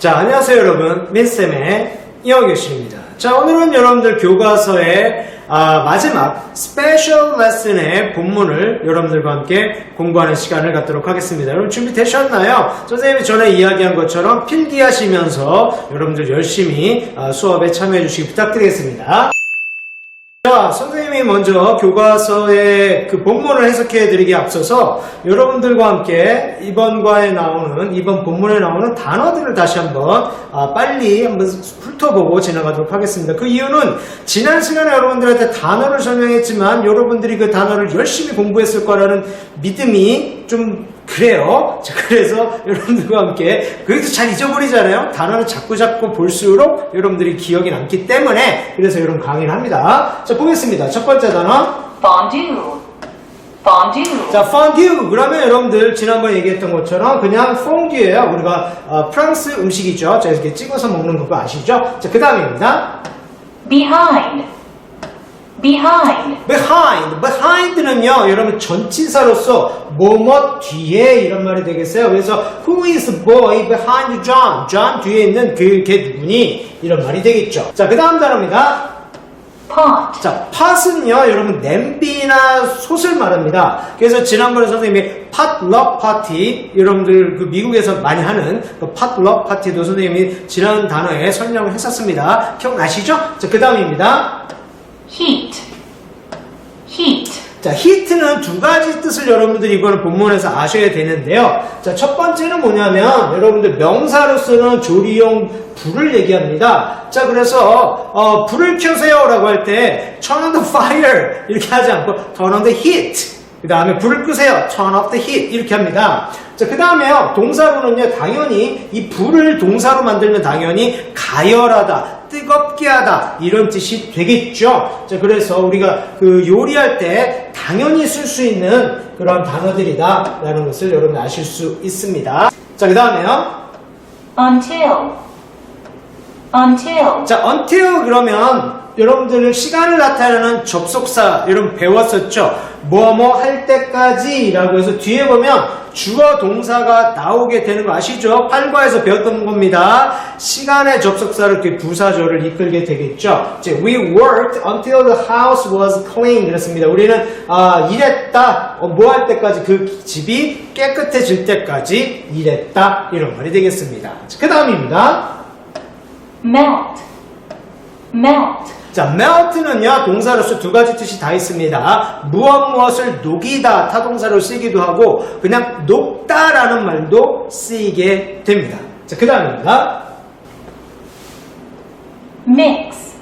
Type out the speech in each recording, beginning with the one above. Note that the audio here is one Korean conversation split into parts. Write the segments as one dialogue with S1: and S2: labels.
S1: 자, 안녕하세요 여러분. 민쌤의 이영교실입니다. 자, 오늘은 여러분들 교과서의 아, 마지막 스페셜 레슨의 본문을 여러분들과 함께 공부하는 시간을 갖도록 하겠습니다. 여러분 준비되셨나요? 선생님이 전에 이야기한 것처럼 필기하시면서 여러분들 열심히 아, 수업에 참여해 주시기 부탁드리겠습니다. 자, 선생님이 먼저 교과서의 그 본문을 해석해 드리기 앞서서 여러분들과 함께 이번 과에 나오는, 이번 본문에 나오는 단어들을 다시 한번 아, 빨리 한번 훑어보고 지나가도록 하겠습니다. 그 이유는 지난 시간에 여러분들한테 단어를 설명했지만 여러분들이 그 단어를 열심히 공부했을 거라는 믿음이 좀 그래요. 자, 그래서 여러분들과 함께 그래도 잘 잊어버리잖아요. 단어를 자꾸 자꾸 볼수록 여러분들이 기억이 남기 때문에 그래서 여러분 강의를 합니다. 자, 보겠습니다. 첫 번째 단어.
S2: fondue, fondue,
S1: 자, fondue. 그러면 여러분들 지난번에 얘기했던 것처럼 그냥 퐁듀예요. 우리가 어, 프랑스 음식이죠. 자, 이렇게 찍어서 먹는 거 아시죠? 자, 그 다음입니다.
S2: behind, behind,
S1: behind. behind는요, 여러분 전치사로서 뭐뭐 뒤에 이런 말이 되겠어요. 그래서 who is boy behind John? John 뒤에 있는 그 걔 누구니? 이런 말이 되겠죠. 자, 그 다음 단어입니다.
S2: pot,
S1: 자, 팥은요, 여러분, 냄비나 솥을 말합니다. 그래서 지난번에 선생님이 팥럭 파티, 여러분들 그 미국에서 많이 하는 그 팥럭 파티도 선생님이 지난 단어에 설명을 했었습니다. 기억나시죠? 자, 그 다음입니다.
S2: Heat, heat,
S1: 자, 히트는 두 가지 뜻을 여러분들이 이거는 본문에서 아셔야 되는데요. 자, 첫 번째는 뭐냐면 여러분들 명사로 쓰는 조리용 불을 얘기합니다. 자, 그래서 어, 불을 켜세요라고 할 때 turn on the fire 이렇게 하지 않고 turn on the heat. 그 다음에 불을 끄세요. turn off the heat 이렇게 합니다. 자, 그 다음에요. 동사로는요. 당연히 이 불을 동사로 만들면 당연히 가열하다, 뜨겁게 하다 이런 뜻이 되겠죠. 자, 그래서 우리가 그 요리할 때 당연히 쓸 수 있는 그런 단어들이다라는 것을 여러분 아실 수 있습니다. 자, 그 다음에요.
S2: until, until,
S1: 자, until 그러면 여러분들 시간을 나타내는 접속사 여러분 배웠었죠? 뭐뭐 할 때까지라고 해서 뒤에 보면 주어 동사가 나오게 되는 거 아시죠? 8과에서 배웠던 겁니다. 시간의 접속사를 이렇게 부사절을 이끌게 되겠죠. 이제 we worked until the house was clean 그랬습니다. 우리는 아, 일했다. 뭐할 때까지 그 집이 깨끗해질 때까지 일했다. 이런 말이 되겠습니다. 그 다음입니다.
S2: melt, melt,
S1: 자, melt는요, 동사로서 두 가지 뜻이 다 있습니다. 무엇 무엇을 녹이다, 타동사로 쓰기도 하고, 그냥 녹다라는 말도 쓰이게 됩니다. 자, 그 다음입니다.
S2: mix,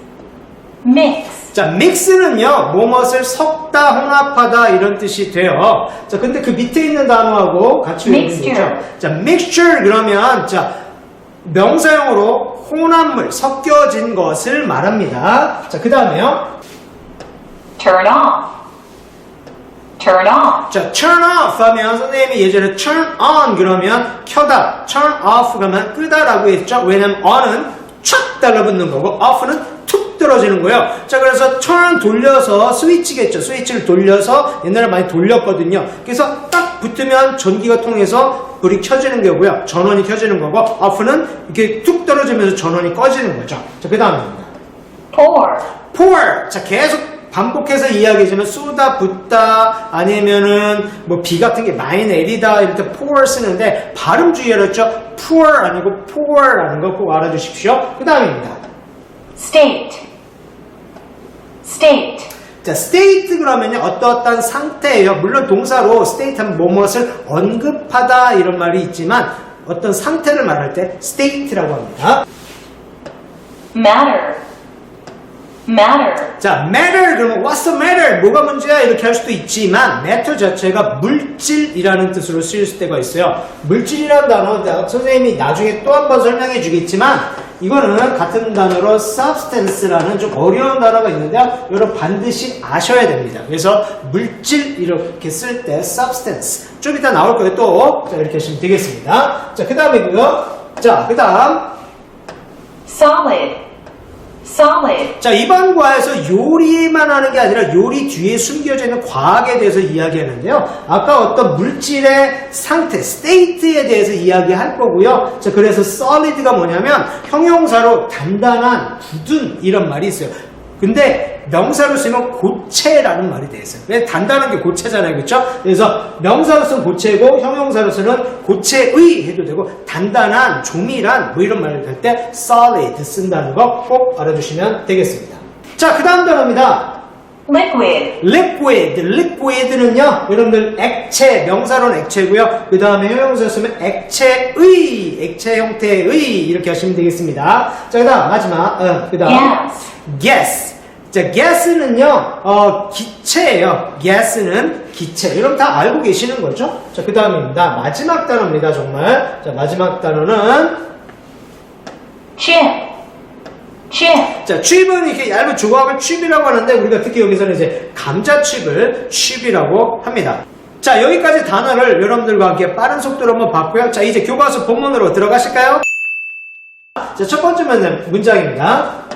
S2: mix,
S1: 자, mix는요, 무엇을 섞다, 혼합하다, 이런 뜻이 돼요. 자, 근데 그 밑에 있는 단어하고 같이
S2: Mixture.
S1: 거죠. 자, mixture 그러면, 자, 명사형으로 혼합물, 섞여진 것을 말합니다. 자, 그 다음에요.
S2: turn off, turn off,
S1: 자, turn off 하면 선생님이 예전에 turn on 그러면 켜다, turn off 그러면 끄다라고 했죠. 왜냐면 on은 촥 달라붙는 거고 off는 툭 떨어지는 거예요. 자, 그래서 turn 돌려서 스위치겠죠. 스위치를 돌려서 옛날에 많이 돌렸거든요. 그래서 딱 붙으면 전기가 통해서 불이 켜지는 거고요. 전원이 켜지는 거고 off는 이렇게 툭 떨어지면서 전원이 꺼지는 거죠. 자, 그 다음입니다.
S2: pour,
S1: pour 자 계속 반복해서 이야기해주면 쏟아 붓다 아니면은 뭐 비 같은 게 많이 내리다 때 pour 쓰는데 발음 주의하랬죠 pour 아니고 pour라는 거 꼭 알아주십시오 그 다음입니다
S2: state, state,
S1: 자 state 그러면요 어떠어떤 상태예요. 물론 동사로 state 하면 뭐뭇을 언급하다 이런 말이 있지만 어떤 상태를 말할 때 state라고 합니다.
S2: Matter, matter,
S1: 자, matter 그러면 what's the matter? 뭐가 문제야? 이렇게 할 수도 있지만 matter 자체가 물질이라는 뜻으로 쓰일 때가 있어요. 물질이라는 단어 선생님이 나중에 또 한 번 설명해 주겠지만 이거는 같은 단어로 substance라는 좀 어려운 단어가 있는데요. 여러분 반드시 아셔야 됩니다. 그래서 물질 이렇게 쓸 때 substance 좀 이따 나올 거예요. 또 자, 이렇게 하시면 되겠습니다. 자, 그 다음이고요. 자, 그 다음
S2: solid, solid,
S1: 자, 이번 과에서 요리만 하는 게 아니라 요리 뒤에 숨겨져 있는 과학에 대해서 이야기하는데요. 아까 어떤 물질의 상태, state에 대해서 이야기할 거고요. 자, 그래서 solid가 뭐냐면 형용사로 단단한, 굳은 이런 말이 있어요. 근데 명사로 쓰면 고체라는 말이 돼 있어요. 왜 단단한 게 고체잖아요. 그렇죠? 그래서 명사로 쓰는 고체고 형용사로 쓰는 고체의 해도 되고 단단한, 조밀한 뭐 이런 말을 할 때 solid 쓴다는 거 꼭 알아두시면 되겠습니다. 자, 그 다음 단어입니다.
S2: liquid,
S1: liquid, liquid는요, 여러분들 액체, 명사로는 액체고요. 그 다음에 형용사 쓰면 액체의, 액체 형태의 이렇게 하시면 되겠습니다. 자, 그 다음 마지막, 어, 그 다음
S2: gas,
S1: gas. 자, gas는요, 어, 기체예요. gas는 기체. 여러분 다 알고 계시는 거죠? 자, 그 다음입니다. 마지막 단어입니다, 정말. 자, 마지막 단어는
S2: chip, chip,
S1: 자, 칩은 이렇게 얇은 조각을 칩이라고 하는데 우리가 특히 여기서는 이제 감자칩을 칩이라고 합니다. 자, 여기까지 단어를 여러분들과 함께 빠른 속도로 한번 봤고요. 자, 이제 교과서 본문으로 들어가실까요? 자, 첫 번째 문장- 문장입니다.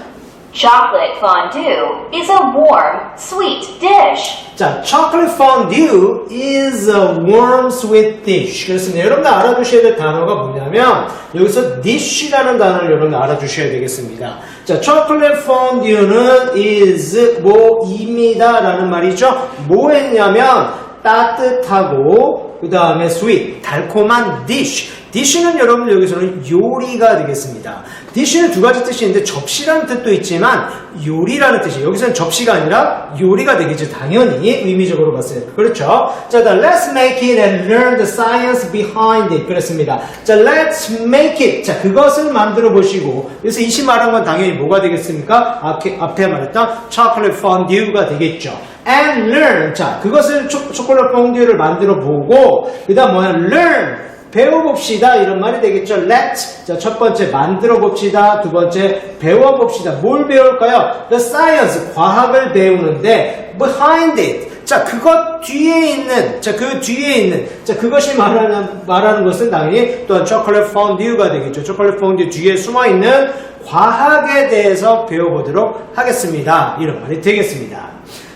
S2: Chocolate fondue is a warm, sweet dish.
S1: 자, chocolate fondue is a warm sweet dish. 그렇습니다. 여러분들 알아두셔야 될 단어가 뭐냐면 여기서 dish라는 단어를 여러분들 알아주셔야 되겠습니다. 자, chocolate fondue는 is 뭐입니다 라는 말이죠. 뭐 했냐면 따뜻하고 그 다음에 sweet 달콤한 dish. dish는 여러분들 여기서는 요리가 되겠습니다. Dish는 두 가지 뜻이 있는데 접시라는 뜻도 있지만 요리라는 뜻이 여기서는 접시가 아니라 요리가 되겠죠. 당연히 의미적으로 봤어요. 그렇죠? 자, 자, let's make it and learn the science behind it. 그렇습니다. 자, let's make it. 자, 그것을 만들어 보시고 그래서 이시 말한 건 당연히 뭐가 되겠습니까? 앞에, 앞에 말했던 chocolate fondue가 되겠죠. and learn. 자, 그것을 초, 초콜릿 퐁듀를 만들어 보고 그 다음 뭐냐? learn. 배워봅시다 이런 말이 되겠죠. Let 자, 첫 번째 만들어 봅시다. 두 번째 배워 봅시다. 뭘 배울까요? The science 과학을 배우는데 behind it 자 그것 뒤에 있는 자 그 뒤에 있는 자 그것이 말하는 말하는 것은 당연히 또한 초콜릿 폰듀가 되겠죠. 초콜릿 폰듀 뒤에 숨어 있는 과학에 대해서 배워보도록 하겠습니다. 이런 말이 되겠습니다.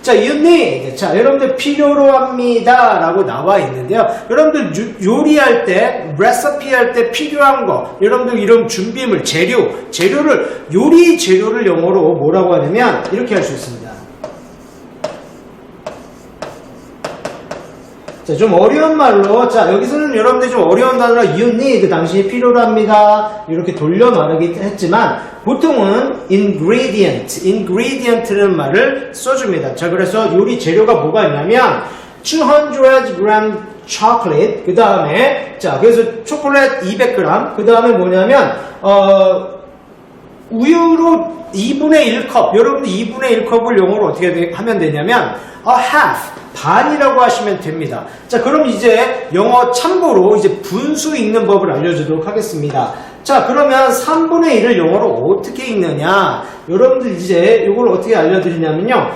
S1: 자, need. 자, 여러분들 필요로 합니다. 라고 나와 있는데요. 여러분들 유- 요리할 때, 레시피 할 때 필요한 거, 여러분들 이런 준비물, 재료, 재료를, 요리 재료를 영어로 뭐라고 하냐면, 이렇게 할 수 있습니다. 자, 좀 어려운 말로, 자, 여기서는 여러분들이 좀 어려운 단어로 you need, 당신이 필요로 합니다. 이렇게 돌려 말하기 했지만, 보통은 ingredient, ingredient라는 말을 써줍니다. 자, 그래서 요리 재료가 뭐가 있냐면, 200g chocolate, 그 다음에, 자, 그래서 초콜릿 200g, 그 다음에 뭐냐면, 어, 우유로 2분의 1컵, 여러분들 2분의 1컵을 영어로 어떻게 되- 하면 되냐면, a half, 반이라고 하시면 됩니다. 자, 그럼 이제 영어 참고로 이제 분수 읽는 법을 알려주도록 하겠습니다. 자, 그러면 3분의 1을 영어로 어떻게 읽느냐? 여러분들 이제 이걸 어떻게 알려드리냐면요.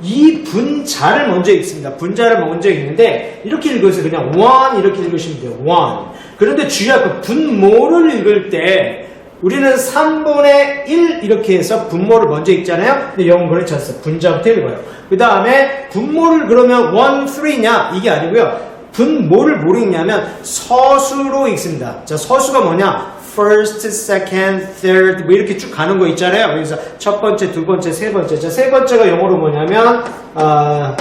S1: 이 분자를 먼저 읽습니다. 분자를 먼저 읽는데 이렇게 읽어서 그냥 one 이렇게 읽으시면 돼요. one. 그런데 주의할 거 분모를 읽을 때 우리는 3분의 1 이렇게 해서 분모를 먼저 읽잖아요. 근데 그렇지 않습니다. 분자부터 읽어요. 그 다음에 분모를 그러면 1, 3냐? 이게 아니고요. 분모를 뭐 읽냐면 서수로 읽습니다. 자, 서수가 뭐냐? first, second, third 뭐 이렇게 쭉 가는 거 있잖아요. 그래서 첫 번째, 두 번째, 세 번째. 자, 세 번째가 영어로 뭐냐면 어,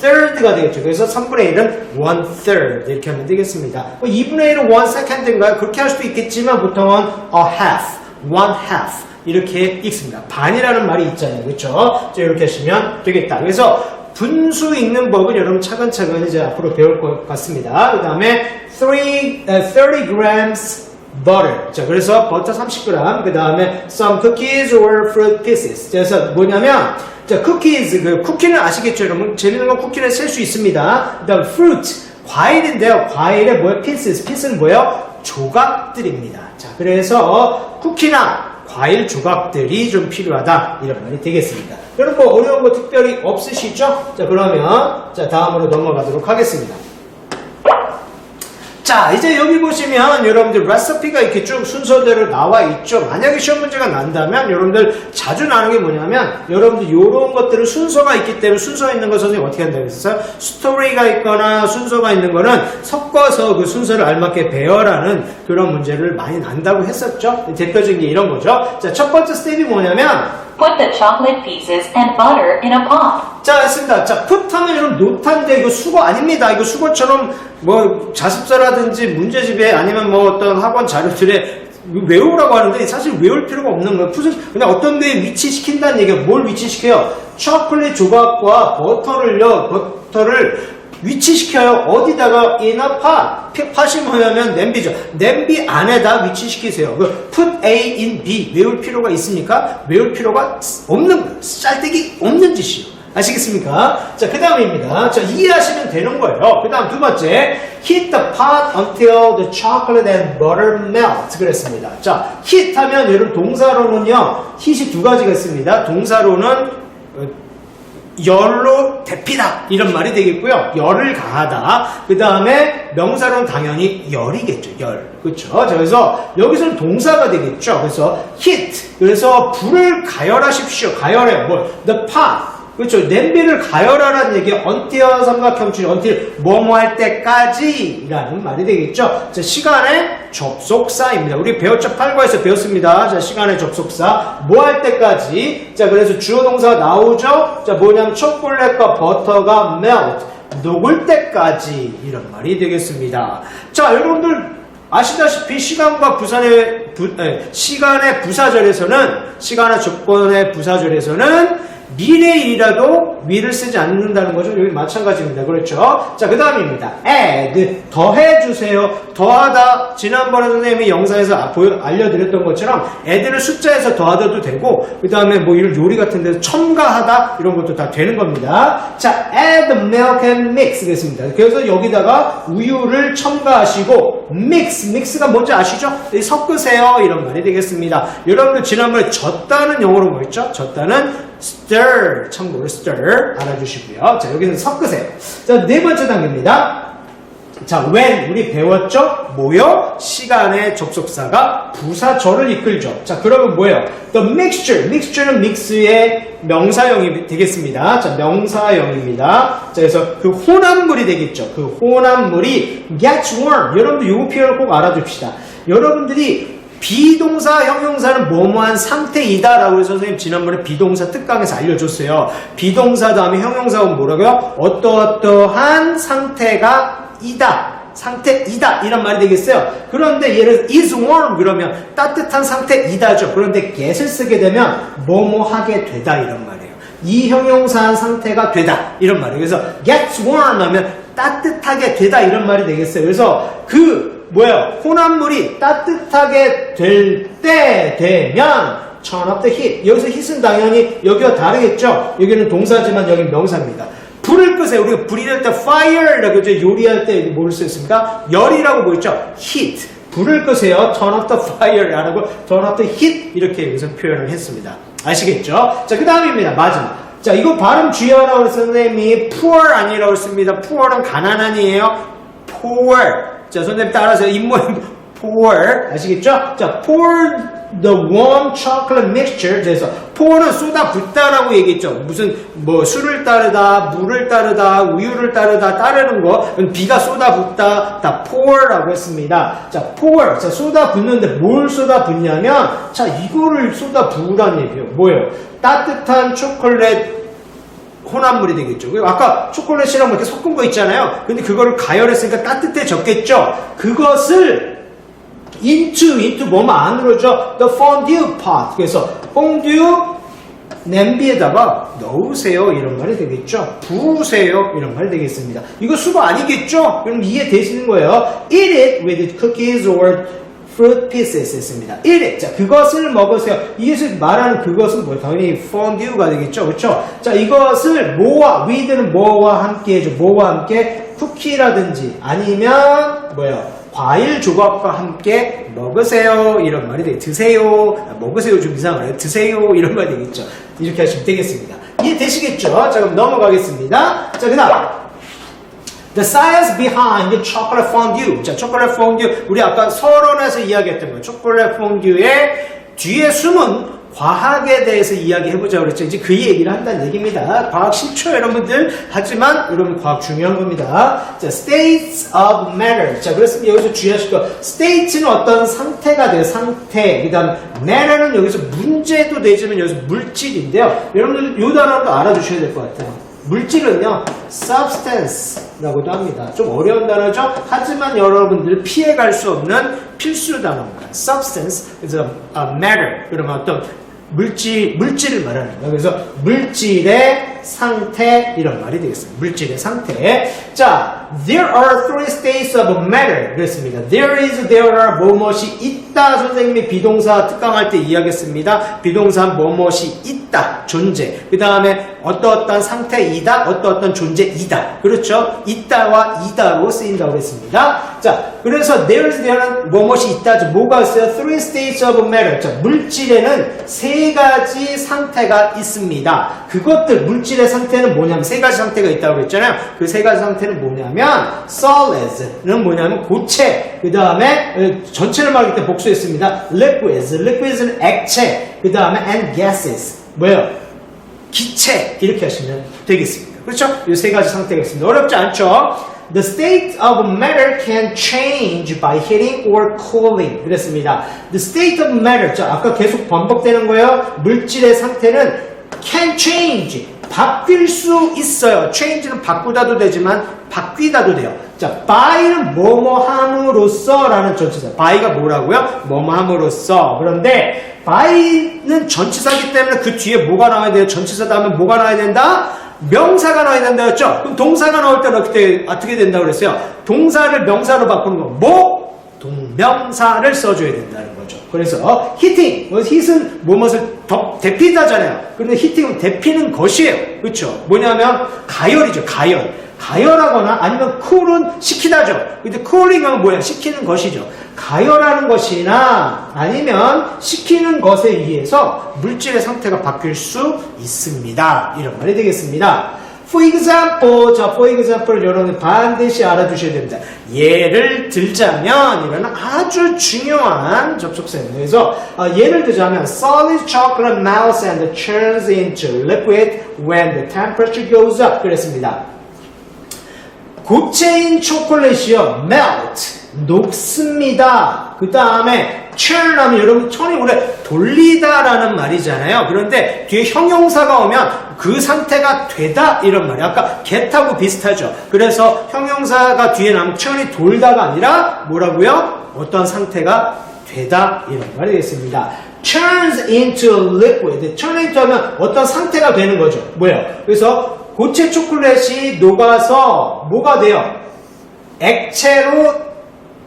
S1: third가 되겠죠. 그래서 3분의 1은 one third 이렇게 하면 되겠습니다. 뭐 2분의 1은 one second인가요? 그렇게 할 수도 있겠지만 보통은 a half, one half 이렇게 읽습니다. 반이라는 말이 있잖아요. 그렇죠? 자, 이렇게 하시면 되겠다. 그래서 분수 읽는 법은 여러분 차근차근 이제 앞으로 배울 것 같습니다. 그 다음에 3, 30 grams butter. 자, 그래서 버터 30g, 그 다음에 some cookies or fruit pieces. 그래서 뭐냐면, 자, cookies, 그 쿠키는 아시겠죠, 여러분? 재밌는 건 쿠키는 셀수 있습니다. 그 다음 fruit, 과일인데요. 과일의 뭐예요? pieces. piece는 뭐예요? 조각들입니다. 자, 그래서 쿠키나 과일 조각들이 좀 필요하다. 이런 말이 되겠습니다. 여러분, 뭐 어려운 거 특별히 없으시죠? 자, 그러면, 자, 다음으로 넘어가도록 하겠습니다. 자, 이제 여기 보시면 여러분들 레시피가 이렇게 쭉 순서대로 나와 있죠. 만약에 시험 문제가 난다면 여러분들 자주 나는 게 뭐냐면 여러분들 이런 것들은 순서가 있기 때문에 순서 있는 거 선생님 어떻게 한다고 했어요? 스토리가 있거나 순서가 있는 거는 섞어서 그 순서를 알맞게 배열하는 그런 문제를 많이 난다고 했었죠. 대표적인 게 이런 거죠. 자, 첫 번째 스텝이 뭐냐면
S2: Put the chocolate pieces and butter in a pot.
S1: 자, 했습니다. 자, 풋하면 여러분 노탄데 이거 수거 아닙니다. 이거 수거처럼 뭐 자습서라든지 문제집에 아니면 뭐 어떤 학원 자료들에 외우라고 하는데 사실 외울 필요가 없는 거예요. 풋은 그냥 어떤 데에 위치시킨다는 얘기가 뭘 위치시켜요? 초콜릿 조각과 버터를요, 버터를 위치시켜요. 어디다가 a pot. 팟이 뭐냐면 냄비죠. 냄비 안에다 위치시키세요. 그 put A in B 외울 필요가 있습니까? 외울 필요가 없는 거예요. 쌀데기 없는 짓이에요. 아시겠습니까? 자, 그 다음입니다. 자, 이해하시면 되는 거예요. 그 다음 두 번째. Heat the pot until the chocolate and butter melt. 그랬습니다. 자, heat 하면 여러분 동사로는요, heat이 두 가지가 있습니다. 동사로는 어, 열로 데피다 이런 말이 되겠고요. 열을 가하다. 그 다음에 명사로는 당연히 열이겠죠. 열. 그렇죠. 자, 그래서 여기서는 동사가 되겠죠. 그래서 heat. 그래서 불을 가열하십시오. 가열해. 뭐 the pot. 그렇죠. 냄비를 가열하라는 얘기 until 삼각형줄 until 뭐뭐 할 때까지 라는 말이 되겠죠. 자, 시간의 접속사입니다. 우리 배웠죠? 8과에서 배웠습니다. 자, 시간의 접속사. 뭐 할 때까지. 자, 그래서 주어 동사가 나오죠? 자, 뭐냐면 초콜릿과 버터가 melt. 녹을 때까지. 이런 말이 되겠습니다. 자, 여러분들 아시다시피 시간과 부산의 부, 에, 시간의 부사절에서는 시간의 조건의 부사절에서는 미래일이라도 위를 쓰지 않는다는 거죠. 여기 마찬가지입니다. 그렇죠? 자, 그 다음입니다. add, 더해주세요. 더하다. 지난번에 선생님이 영상에서 아- 보여- 알려드렸던 것처럼 add를 숫자에서 더하다도 되고, 그 다음에 뭐 이런 요리 같은 데서 첨가하다, 이런 것도 다 되는 겁니다. 자, add milk and mix 겠습니다. 그래서 여기다가 우유를 첨가하시고, mix, mix가 뭔지 아시죠? 이 섞으세요. 이런 말이 되겠습니다. 여러분들 지난번에 졌다는 영어로 뭐였죠? 졌다는 stir, 참고로 stir 알아주시고요. 자, 여기서 섞으세요. 자, 네 번째 단계입니다. 자, when 우리 배웠죠? 뭐요? 시간의 접속사가 부사절을 이끌죠. 자, 그러면 뭐예요? The mixture. mixture는 믹스의 명사형이 되겠습니다. 자, 명사형입니다. 자, 그래서 그 혼합물이 되겠죠. 그 혼합물이 gets warm. 여러분들 요 표현을 꼭 알아둡시다. 여러분들이 비동사 형용사는 뭐뭐한 상태이다라고 해서 선생님 지난번에 비동사 특강에서 알려줬어요. 비동사 다음에 형용사는 뭐라고요? 어떠어떠한 상태가 이다. 상태이다 이런 말이 되겠어요. 그런데 예를 is warm 그러면 따뜻한 상태이다죠. 그런데 get을 쓰게 되면 뭐뭐 하게 되다 이런 말이에요. 이 형용사한 상태가 되다 이런 말이에요. 그래서 gets warm 하면 따뜻하게 되다 이런 말이 되겠어요. 그래서 그 뭐예요? 혼합물이 따뜻하게 될 때 되면 turn up the heat. 여기서 heat은 당연히 여기와 다르겠죠? 여기는 동사지만 여기는 명사입니다. 불을 끄세요. 우리가 불이 될 때 fire라고 이제 요리할 때 뭘 쓰였습니까? 열이라고 보였죠? heat. 불을 끄세요. turn up the fire. 라고 turn up the heat. 이렇게 여기서 표현을 했습니다. 아시겠죠? 자, 그 다음입니다. 마지막. 자, 이거 발음 주의하라고 선생님이 poor 아니라고 했습니다. poor는 가난한이에요. poor. 자, 선생님 따라서 입모양 pour 아시겠죠? 자, pour the warm chocolate mixture. 그래서 pour는 쏟아 붓다라고 얘기했죠. 무슨 뭐 술을 따르다, 물을 따르다, 우유를 따르다 따르는 거, 비가 쏟아 붓다, 다 pour라고 했습니다. 자, pour. 자, 쏟아 붓는데 뭘 쏟아 붓냐면, 자, 이거를 쏟아 부으라는 얘기예요. 뭐예요? 따뜻한 초콜릿 혼합물이 되겠죠. 아까 초콜릿이랑 뭐 이렇게 섞은 거 있잖아요. 근데 그거를 가열했으니까 따뜻해졌겠죠. 그것을 into, into 뭐뭐 안으로죠. The fondue pot. 그래서 fondue 냄비에다가 넣으세요. 이런 말이 되겠죠. 부으세요. 이런 말이 되겠습니다. 이거 수거 아니겠죠? 그럼 이해되시는 거예요. Eat it with cookies or fruit pieces 했습니다. Eat it. 자, 그것을 먹으세요. 이것을 말하는 그것은 뭐 당연히 fondue가 되겠죠. 그렇죠? 자, 이것을 뭐와 with는 뭐와 함께 해줘. 뭐와 함께 쿠키라든지 아니면 뭐예요? 과일 조각과 함께 먹으세요. 이런 말이 되게 드세요. 아, 먹으세요. 좀 이상하네요. 드세요. 이런 말이 되겠죠. 이렇게 하시면 되겠습니다. 이해되시겠죠? 자 그럼 넘어가겠습니다. 자 그 다음. The science behind the chocolate fondue. 자, chocolate fondue. 우리 아까 서론에서 이야기했던 거. chocolate fondue의 뒤에 숨은 과학에 대해서 이야기해보자 그랬죠. 이제 그 얘기를 한다는 얘기입니다. 과학 싫죠, 여러분들? 하지만, 여러분, 과학 중요한 겁니다. 자, states of matter. 자, 그래서 여기서 주의하실 거. state는 어떤 상태가 돼요, 상태. 그 다음, matter는 여기서 문제도 되지만 여기서 물질인데요. 여러분들 이 단어도 알아두셔야 될 것 같아요. 물질은요, substance라고도 합니다. 좀 어려운 단어죠? 하지만 여러분들 피해갈 수 없는 필수 단어입니다. substance, 그래서 uh, matter, 그러면 어떤 물질, 물질을 말하는 거예요. 그래서 물질의 상태, 이런 말이 되겠습니다. 물질의 상태. 자, there are three states of matter. 그랬습니다. there is, there are, 뭐뭇이 있다. 선생님이 비동사 특강할 때 이야기했습니다. 비동사 뭐뭇이 있다. 존재. 그 다음에 어떠어떤 상태이다. 어떠어떤 존재이다. 그렇죠? 있다와 이다로 쓰인다고 했습니다. 자, 그래서 there is, there는 뭐뭇이 있다. 뭐가 있어요? three states of matter. 자, 물질에는 세 가지 상태가 있습니다. 그것들, 물질 의 상태는 뭐냐면 세 가지 상태가 있다고 그랬잖아요. 그 세 가지 상태는 뭐냐면 solid는 뭐냐면 고체. 그 다음에 전체를 말할 때 복수했습니다. liquids. liquids는 액체. 그 다음에 and gases. 뭐예요? 기체 이렇게 하시면 되겠습니다. 그렇죠? 이 세 가지 상태가 있습니다. 어렵지 않죠? The state of matter can change by heating or cooling. 그랬습니다. The state of matter. 자, 아까 계속 반복되는 거예요. 물질의 상태는 can change. 바뀔 수 있어요. change는 바꾸다도 되지만 바뀌다도 돼요. 자, by는 뭐뭐함으로써 라는 전치사. by가 뭐라고요? 뭐뭐함으로써. 그런데 by는 전치사기 때문에 그 뒤에 뭐가 나와야 돼요? 전치사 다음에 뭐가 나와야 된다? 명사가 나와야 된다 했죠? 그럼 동사가 나올 때는 어떻게, 어떻게 된다고 그랬어요? 동사를 명사로 바꾸는 거. 뭐? 동명사를 써줘야 거죠. 그래서 히팅, hit은 무엇을 더 대피다잖아요. 그런데 히팅은 대피는 것이에요. 그렇죠? 뭐냐면 가열이죠. 가열. 가열하거나 아니면 쿨은 식히다죠. 근데 쿨링은 뭐야? 식히는 것이죠. 가열하는 것이나 아니면 식히는 것에 의해서 물질의 상태가 바뀔 수 있습니다. 이런 말이 되겠습니다. For example, 자, for example, 여러분 반드시 알아두셔야 됩니다. 예를 들자면, 이거는 아주 중요한 접속사입니다. 그래서, 어, 예를 들자면, solid chocolate melts and turns into liquid when the temperature goes up. 그랬습니다. 고체인 초콜릿이요, melt, 녹습니다. 그 다음에 churn 하면 여러분 천이 원래 돌리다라는 말이잖아요. 그런데 뒤에 형용사가 오면 그 상태가 되다 이런 말이에요. 아까 get하고 비슷하죠. 그래서 형용사가 뒤에 나면 churn이 돌다가 아니라 뭐라고요? 어떤 상태가 되다 이런 말이 되겠습니다. turns into liquid. turn into 하면 어떤 상태가 되는 거죠. 뭐예요? 그래서 고체 초콜릿이 녹아서 뭐가 돼요? 액체로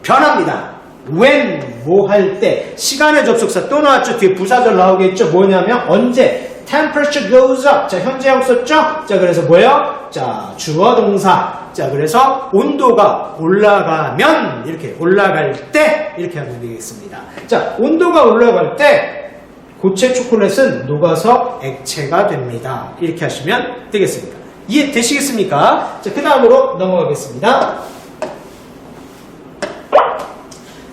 S1: 변합니다. when 뭐 할 때 시간의 접속사 또 나왔죠. 뒤에 부사절 나오겠죠. 뭐냐면 언제 temperature goes up. 자 현재형 썼죠. 자 그래서 뭐예요? 자 주어 동사. 자 그래서 온도가 올라가면 이렇게 올라갈 때 이렇게 하면 되겠습니다. 자 온도가 올라갈 때 고체 초콜릿은 녹아서 액체가 됩니다. 이렇게 하시면 되겠습니다. 이해 되시겠습니까? 자, 그 다음으로 넘어가겠습니다.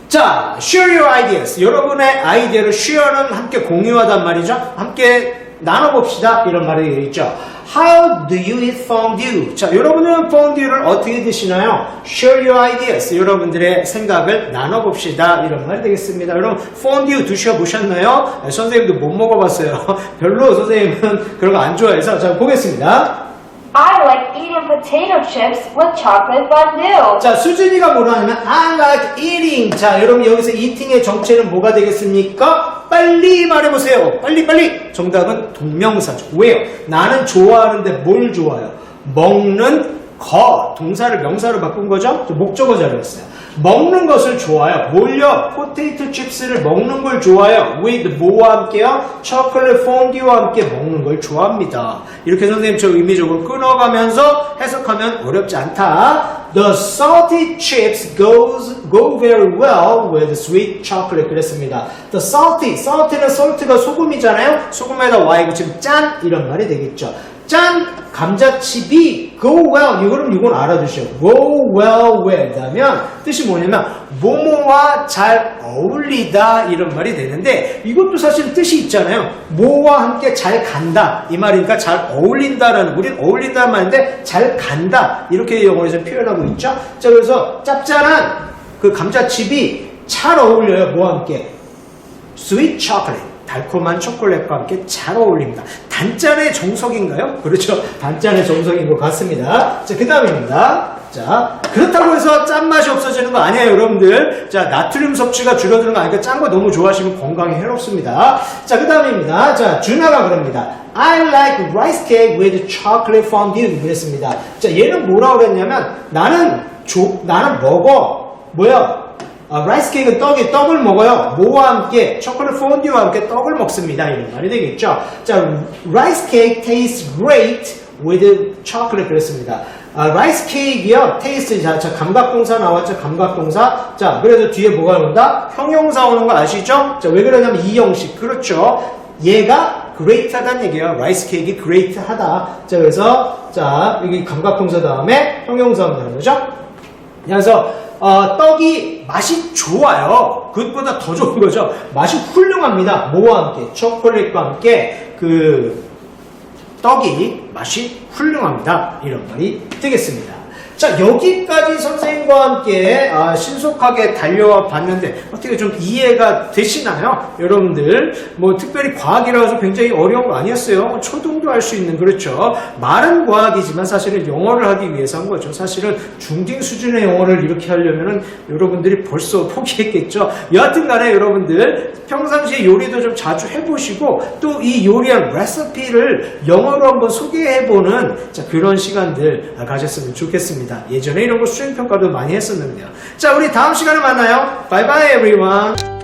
S1: 자, share your ideas. 여러분의 아이디어를 share는 함께 공유하단 말이죠. 함께 나눠봅시다. 이런 말이 되어 있죠. How do you eat fondue? 자, 여러분은 fondue를 어떻게 드시나요? Share your ideas. 여러분들의 생각을 나눠봅시다. 이런 말이 되겠습니다. 여러분, fondue 드셔보셨나요? 네, 선생님도 못 먹어봤어요. 별로 선생님은 그런 거 안 좋아해서. 자, 보겠습니다.
S2: I like potato chips with chocolate fondue.
S1: 자, 수진이가 뭐라 하냐면 I like eating. 자, 여러분 여기서 eating의 정체는 뭐가 되겠습니까? 빨리 말해보세요. 빨리 빨리. 정답은 동명사죠. 왜요? 나는 좋아하는데 뭘 좋아해요? 먹는 거. 동사를 명사로 바꾼 거죠? 저 목적어 자료였어요. 먹는 것을 좋아해요. 뭘요? 포테이토 칩스를 먹는 걸 좋아해요. with 뭐와 함께요? 초콜릿 폰듀와 함께 먹는 걸 좋아합니다. 이렇게 선생님 저 의미적으로 끊어가면서 해석하면 어렵지 않다. The salty chips goes go very well with sweet chocolate 그랬습니다. The salty, salty는 salt가 소금이잖아요. 소금에다 y 붙이면 짠 이런 말이 되겠죠. 짠 감자칩이 go well 이거는 이건 알아두셔. go well with 하면 뜻이 뭐냐면 뭐뭐와 잘 어울리다 이런 말이 되는데 이것도 사실 뜻이 있잖아요. 뭐와 함께 잘 간다 이 말이니까 잘 어울린다라는 우린 어울린다 말인데 잘 간다 이렇게 영어에서 표현하고 있죠. 자 그래서 짭짤한 그 감자칩이 잘 어울려요. 뭐와 함께 스윗 초콜릿 달콤한 초콜릿과 함께 잘 어울립니다. 단짠의 정석인가요? 그렇죠. 단짠의 정석인 것 같습니다. 자, 그 다음입니다. 자, 그렇다고 해서 짠맛이 없어지는 거 아니에요, 여러분들. 자, 나트륨 섭취가 줄어드는 거 아니까 짠 거 너무 좋아하시면 건강에 해롭습니다. 자, 그 다음입니다. 자, 준하가 그럽니다. I like rice cake with chocolate fondue. 그랬습니다. 자, 얘는 뭐라고 그랬냐면, 나는, 조, 나는 먹어. 뭐야? 아, 라이스 케이크는 떡이 떡을 먹어요. 뭐와 함께 초콜릿 폰듀와 함께 떡을 먹습니다. 이런 말이 되겠죠. 자, rice cake tastes great with chocolate 그랬습니다. 아, 라이스 케이크요. 테이스트 자, 자 감각동사 나왔죠. 감각동사. 자, 그래서 뒤에 뭐가 나온다? 형용사 오는 거 아시죠? 자, 왜 그러냐면 이 형식. 그렇죠. 얘가 great하다는 얘기예요. 라이스 케이크 great하다. 자, 그래서 자, 여기 감각동사 다음에 형용사 온다는 거죠. 그래서 어, 떡이 맛이 좋아요. 그것보다 더 좋은 거죠. 맛이 훌륭합니다. 뭐와 함께? 초콜릿과 함께 그 떡이 맛이 훌륭합니다. 이런 말이 되겠습니다. 자, 여기까지 선생님과 함께 아, 신속하게 달려와 봤는데 어떻게 좀 이해가 되시나요? 여러분들 뭐 특별히 과학이라서 굉장히 어려운 거 아니었어요. 초등도 할 수 있는 그렇죠. 말은 과학이지만 사실은 영어를 하기 위해서 한 거죠. 사실은 중딩 수준의 영어를 이렇게 하려면은 여러분들이 벌써 포기했겠죠. 여하튼 간에 여러분들 평상시에 요리도 좀 자주 해보시고 또 이 요리한 레시피를 영어로 한번 소개해보는 자, 그런 시간들 가졌으면 좋겠습니다. 예전에 이런 거 수행평가도 많이 했었는데요. 자, 우리 다음 시간에 만나요. Bye everyone.